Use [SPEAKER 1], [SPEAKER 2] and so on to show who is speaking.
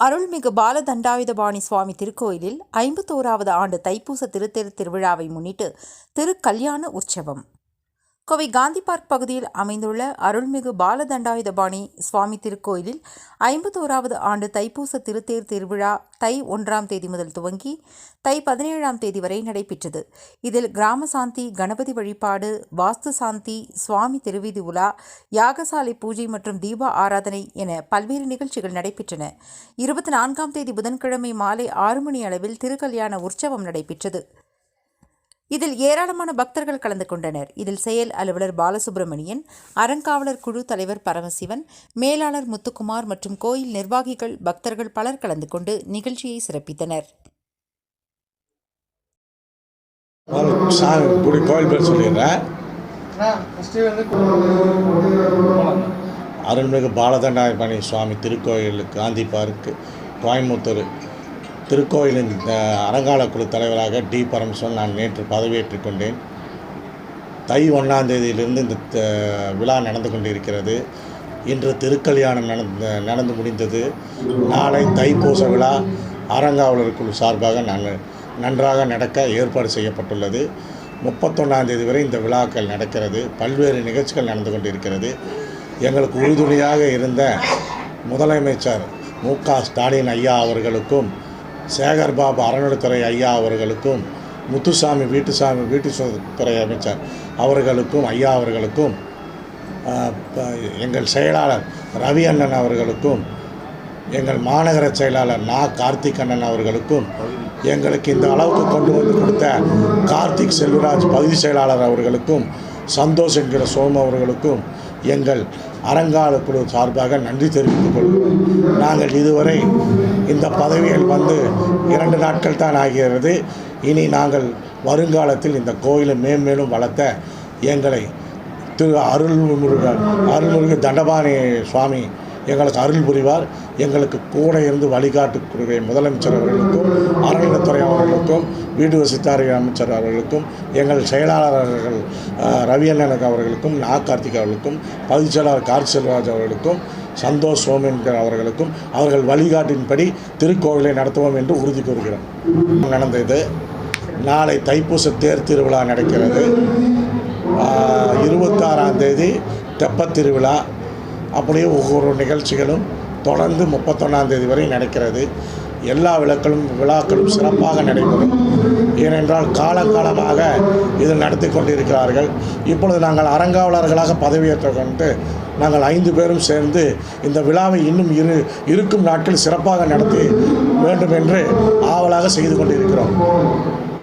[SPEAKER 1] அருள்மிகு பாலதண்டாயுதபாணி சுவாமி திருக்கோயிலில் ஐம்பத்தோராவது ஆண்டு தைப்பூச திருத்தேர் திருவிழாவை முன்னிட்டு திருக்கல்யாண உற்சவம். கோவை காந்தி பார்க் பகுதியில் அமைந்துள்ள அருள்மிகு பாலதண்டாயுதபாணி சுவாமி திருக்கோயிலில் ஐம்பத்தோராவது ஆண்டு தைப்பூச திருத்தேர் திருவிழா தை ஒன்றாம் தேதி முதல் துவங்கி தை பதினேழாம் தேதி வரை நடைபெற்றது. இதில் கிராம சாந்தி கணபதி வழிபாடு வாஸ்து சாந்தி சுவாமி திருவீதி உலா யாகசாலை பூஜை மற்றும் தீப ஆராதனை என பல்வேறு நிகழ்ச்சிகள் நடைபெற்றன. இருபத்தி நான்காம் தேதி புதன்கிழமை மாலை ஆறு மணி அளவில் திருக்கல்யாண உற்சவம் நடைபெற்றது. இதில் ஏராளமான பக்தர்கள் கலந்து கொண்டனர். இதில் செயல் அலுவலர் பாலசுப்ரமணியன் அறங்காவலர் குழு தலைவர் பரமசிவன் மேலாளர் முத்துக்குமார் மற்றும் கோயில் நிர்வாகிகள் பக்தர்கள் பலர் கலந்து கொண்டு நிகழ்ச்சியை சிறப்பித்தனர்.
[SPEAKER 2] அருள்மிகு பாலதண்டாயமணி சுவாமி திருக்கோயில் காந்தி பார்க்கு கோயம்புத்தூர் திருக்கோயிலின் அறங்கால குழு தலைவராக டி. பரமசிவன் நான் நேற்று பதவியேற்றுக் கொண்டேன். தை ஒன்றாம் தேதியிலிருந்து இந்த விழா நடந்து கொண்டிருக்கிறது. இன்று திருக்கல்யாணம் நடந்து நடந்து முடிந்தது. நாளை தைப்பூச விழா. அறங்காவலர் குழு சார்பாக நான் நன்றாக நடக்க ஏற்பாடு செய்யப்பட்டுள்ளது. முப்பத்தொன்னாம் தேதி வரை இந்த விழாக்கள் நடக்கிறது. பல்வேறு நிகழ்ச்சிகள் நடந்து கொண்டிருக்கிறது. எங்களுக்கு உறுதுணையாக இருந்த முதலமைச்சர் மு க ஸ்டாலின் ஐயா அவர்களுக்கும் சேகர்பாபு அறநிலைத்துறை ஐயா அவர்களுக்கும் முத்துசாமி வீட்டுசாமி வீட்டு துறை அமைச்சர் அவர்களுக்கும் ஐயா அவர்களுக்கும் எங்கள் செயலாளர் ரவி அண்ணன் அவர்களுக்கும் எங்கள் மாநகர செயலாளர் நா. கார்த்திக் அண்ணன் அவர்களுக்கும் எங்களுக்கு இந்த அளவுக்கு கொண்டு வந்து கொடுத்த கார்த்திக் செல்வராஜ் பகுதி செயலாளர் அவர்களுக்கும் சந்தோஷ் என்கிற சோம அவர்களுக்கும் எங்கள் அறங்கால குழு சார்பாக நன்றி தெரிவித்துக் கொள்கிறோம். நாங்கள் இதுவரை இந்த பதவியில் வந்து இரண்டு நாட்கள் தான் ஆகிறது. இனி நாங்கள் வருங்காலத்தில் இந்த கோயிலை மேன்மேலும் வளர்த்த எங்களை திரு அருள்முருக அருள்முருக தண்டபாணி சுவாமி எங்களுக்கு அருள் புரிவார். எங்களுக்கு கூட இருந்து வழிகாட்டக்கூடிய முதலமைச்சர் அவர்களுக்கும் அருள் அவர்களுக்கும் வீடு வசித்தாரி அமைச்சர் அவர்களுக்கும் எங்கள் செயலாளர்கள் ரவி அண்ணனுக்கு அவர்களுக்கும் நா கார்த்திக் அவர்களுக்கும் பகுதிச் செயலாளர் கார் செல்வராஜ் அவர்களுக்கும் சந்தோஷ் சோமன்கர் அவர்களுக்கும் அவர்கள் வழிகாட்டின்படி திருக்கோவிலை நடத்துவோம் என்று உறுதி கூறுகிறோம். நடந்தது நாளை தைப்பூச தேர் திருவிழா நடக்கிறது. இருபத்தாறாம் தேதி தெப்பத் திருவிழா. அப்படியே ஒவ்வொரு நிகழ்ச்சிகளும் தொடர்ந்து முப்பத்தொன்னாம் தேதி வரை நடக்கிறது. எல்லா விழாக்களும் விழாக்களும் சிறப்பாக நடைபெறும். ஏனென்றால் காலகாலமாக இது நடத்தி கொண்டிருக்கிறார்கள். இப்பொழுது நாங்கள் அறங்காவலர்களாக பதவியேற்ற கொண்டு நாங்கள் ஐந்து பேரும் சேர்ந்து இந்த விழாவை இன்னும் இரு இருக்கும் நாட்கள் சிறப்பாக நடத்தி வேண்டும் என்று ஆவலாக செய்து கொண்டிருக்கிறோம்.